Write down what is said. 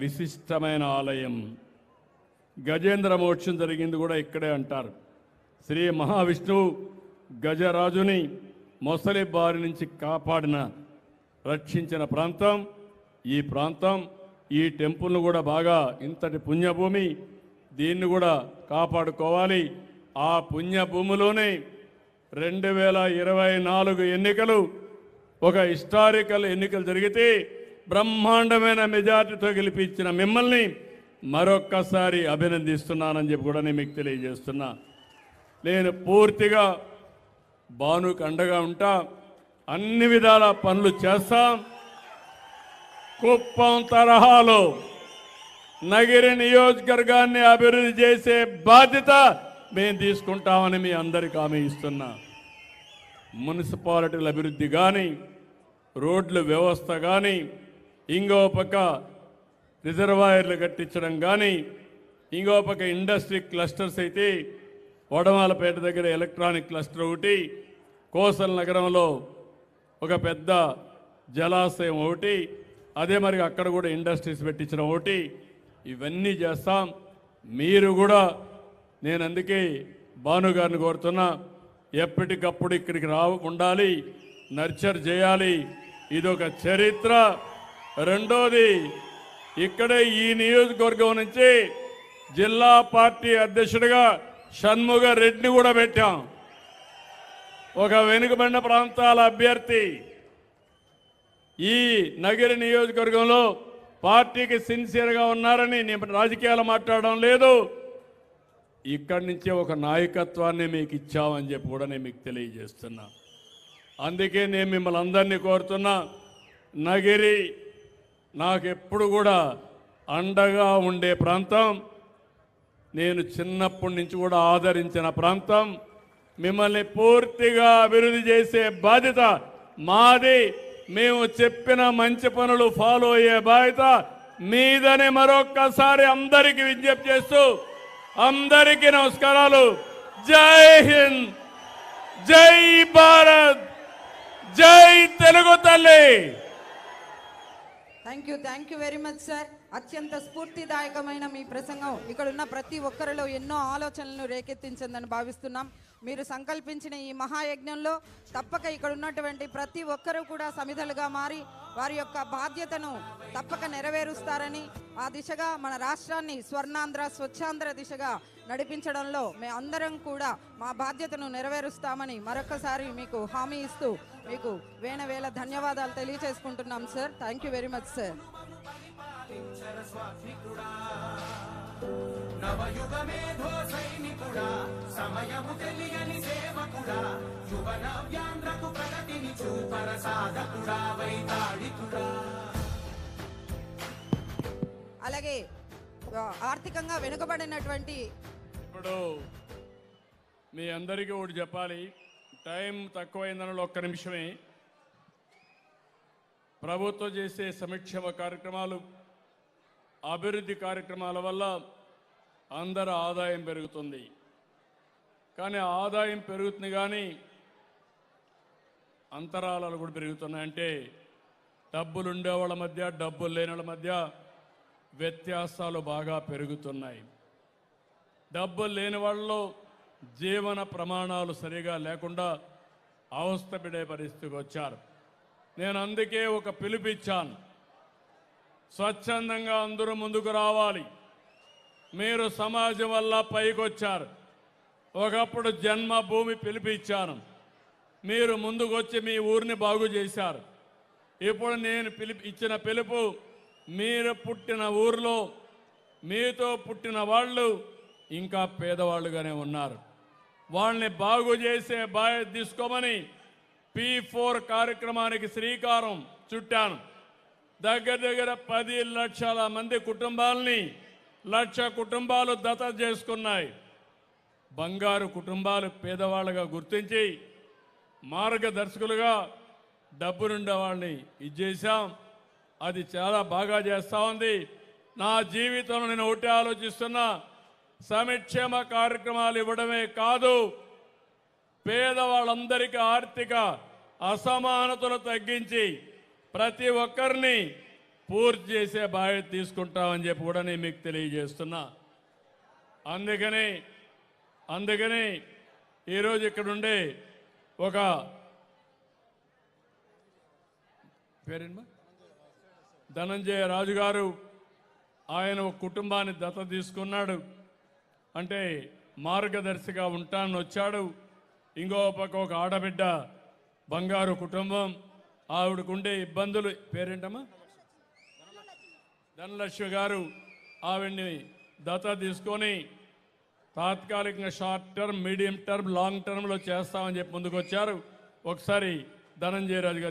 విశిష్టమైన ఆలయం. గజేంద్ర మోక్షం జరిగింది కూడా ఇక్కడే అంటారు. శ్రీ మహావిష్ణువు గజరాజుని మొసలి బారి నుంచి కాపాడిన రక్షించిన ప్రాంతం ఈ ప్రాంతం ఈ టెంపుల్ను కూడా బాగా ఇంతటి పుణ్యభూమి దీన్ని కూడా కాపాడుకోవాలి. ఆ పుణ్యభూమిలోనే రెండు వేల ఇరవై నాలుగు ఎన్నికలు ఒక హిస్టారికల్ ఎన్నికలు జరిగితే బ్రహ్మాండమైన మెజార్టీతో గెలిపించిన మిమ్మల్ని మరొక్కసారి అభినందిస్తున్నానని చెప్పి కూడా నేను మీకు తెలియజేస్తున్నా. నేను పూర్తిగా బానుకు అండగా ఉంటా. అన్ని విధాల పనులు చేస్తాం. కుప్పం తరహాలో నగిరి నియోజకవర్గాన్ని అభివృద్ధి చేసే బాధ్యత మేము తీసుకుంటామని మీ అందరికి హామీ ఇస్తున్నా. మున్సిపాలిటీల అభివృద్ధి కానీ రోడ్ల వ్యవస్థ కానీ ఇంకో పక్క రిజర్వాయర్లు కట్టించడం కానీ ఇంకో పక్క ఇండస్ట్రీ క్లస్టర్స్ అయితే వడమాలపేట దగ్గర ఎలక్ట్రానిక్ క్లస్టర్ ఒకటి కోసల్ నగరంలో ఒక పెద్ద జలాశయం ఒకటి అదే మరి అక్కడ కూడా ఇండస్ట్రీస్ పెట్టించడం ఒకటి. ఇవన్నీ చేస్తాం. మీరు కూడా నేను అందుకే భానుగారిని కోరుతున్నా ఎప్పటికప్పుడు ఇక్కడికి రా ఉండాలి నర్చర్ చేయాలి. ఇదొక చరిత్ర. రెండోది ఇక్కడే ఈ నియోజకవర్గం నుంచి జిల్లా పార్టీ అధ్యక్షుడిగా షణ్ముగ రెడ్డిని కూడా పెట్టాం. ఒక వెనుకబడిన ప్రాంతాల అభ్యర్థి ఈ నగిరి నియోజకవర్గంలో పార్టీకి సిన్సియర్గా ఉన్నారని నేను రాజకీయాలు మాట్లాడడం లేదు. ఇక్కడి నుంచే ఒక నాయకత్వాన్ని మీకు ఇచ్చామని చెప్పి కూడా నేను మీకు తెలియజేస్తున్నా. అందుకే నేను మిమ్మల్ని అందరినీ కోరుతున్నా నగిరి నాకెప్పుడు కూడా అండగా ఉండే ప్రాంతం నేను చిన్నప్పటి నుంచి కూడా ఆదరించిన ప్రాంతం మిమ్మల్ని పూర్తిగా అభివృద్ధి చేసే బాధ్యత మాది. మేము చెప్పిన మంచి పనులు ఫాలో అయ్యే బాధ్యత మీదని మరొక్కసారి అందరికీ విజ్ఞప్తి చేస్తూ అందరికీ నమస్కారాలు. జై హింద్ జై భారత్ జై తెలుగు తల్లి. Thank you thank you very much sir అత్యంత స్ఫూర్తిదాయకమైన మీ ప్రసంగం. ఇక్కడ ఉన్న ప్రతి ఒక్కరిలో ఎన్నో ఆలోచనలను రేకెత్తించిందని భావిస్తున్నాం. మీరు సంకల్పించిన ఈ మహాయజ్ఞంలో తప్పక ఇక్కడ ఉన్నటువంటి ప్రతి ఒక్కరూ కూడా సమిధలుగా మారి వారి యొక్క బాధ్యతను తప్పక నెరవేరుస్తారని ఆ దిశగా మన రాష్ట్రాన్ని స్వర్ణాంధ్ర స్వచ్ఛాంధ్ర దిశగా నడిపించడంలో మేము అందరం కూడా మా బాధ్యతను నెరవేరుస్తామని మరొకసారి మీకు హామీ ఇస్తూ మీకు వేల వేల ధన్యవాదాలు తెలియజేసుకుంటున్నాం sir. Thank you very much sir సైనికుడా సమయము తెలియని సేవకుడా ప్రగతిని చూపర సాధకుడా వైతాళికుడా అలాగే ఆర్థికంగా వెనుకబడినటువంటి ఇప్పుడు మీ అందరికీ ఒకటి చెప్పాలి. టైం తక్కువైందనలో ఒక్క నిమిషమే. ప్రభుత్వం చేసే సంక్షేమ కార్యక్రమాలు అభివృద్ధి కార్యక్రమాల వల్ల అందరి ఆదాయం పెరుగుతుంది. కానీ ఆదాయం పెరుగుతుంది కానీ అంతరాలాలు కూడా పెరుగుతున్నాయంటే డబ్బులు ఉండేవాళ్ళ మధ్య డబ్బులు లేని వాళ్ళ మధ్య వ్యత్యాసాలు బాగా పెరుగుతున్నాయి. డబ్బులు లేని వాళ్ళలో జీవన ప్రమాణాలు సరిగా లేకుండా అవస్థపడే పరిస్థితికి వచ్చారు. నేను అందుకే ఒక పిలుపిచ్చాను. స్వచ్ఛందంగా అందరూ ముందుకు రావాలి. మీరు సమాజం వల్ల పైకొచ్చారు. ఒకప్పుడు జన్మభూమి పిలిపిచ్చాను. మీరు ముందుకొచ్చి మీ ఊరిని బాగు చేశారు. ఇప్పుడు నేను పిలిపి ఇచ్చిన పిలుపు మీరు పుట్టిన ఊరిలో మీతో పుట్టిన వాళ్ళు ఇంకా పేదవాళ్ళుగానే ఉన్నారు. వాళ్ళని బాగు చేసే బాధ్యత తీసుకోమని పి ఫోర్ కార్యక్రమానికి శ్రీకారం చుట్టాను. దగ్గర దగ్గర పది లక్షల మంది కుటుంబాలని లక్ష కుటుంబాలు దత చేసుకున్నాయి. బంగారు కుటుంబాలు పేదవాళ్ళగా గుర్తించి మార్గదర్శకులుగా డబ్బునుండే వాళ్ళని ఇచ్చేసాం అది చాలా బాగా చేస్తూ ఉంది. నా జీవితంలో నేను ఒకటి ఆలోచిస్తున్నా. సంక్షేమ కార్యక్రమాలు ఇవ్వడమే కాదు పేదవాళ్ళందరికీ ఆర్థిక అసమానతలు తగ్గించి ప్రతి ఒక్కరిని పూర్తి చేసే బాధ్యత తీసుకుంటామని చెప్పి కూడా నేను మీకు తెలియజేస్తున్నా. అందుకని అందుకని ఈరోజు ఇక్కడ ఒక ధనంజయ రాజు గారు ఆయన ఒక కుటుంబాన్ని దత్త తీసుకున్నాడు. అంటే మార్గదర్శిగా ఉంటానని వచ్చాడు. ఇంకో పక్క ఒక ఆడబిడ్డ బంగారు కుటుంబం ఆవిడకుండే ఇబ్బందులు. పేరేంటమ్మా? ధనలక్ష్మి గారు ఆవిడ్ని దత్త తీసుకొని తాత్కాలికంగా short term medium term long టర్మ్లో చేస్తామని చెప్పి ముందుకు వచ్చారు ఒకసారి ధనంజయ రాజు గారు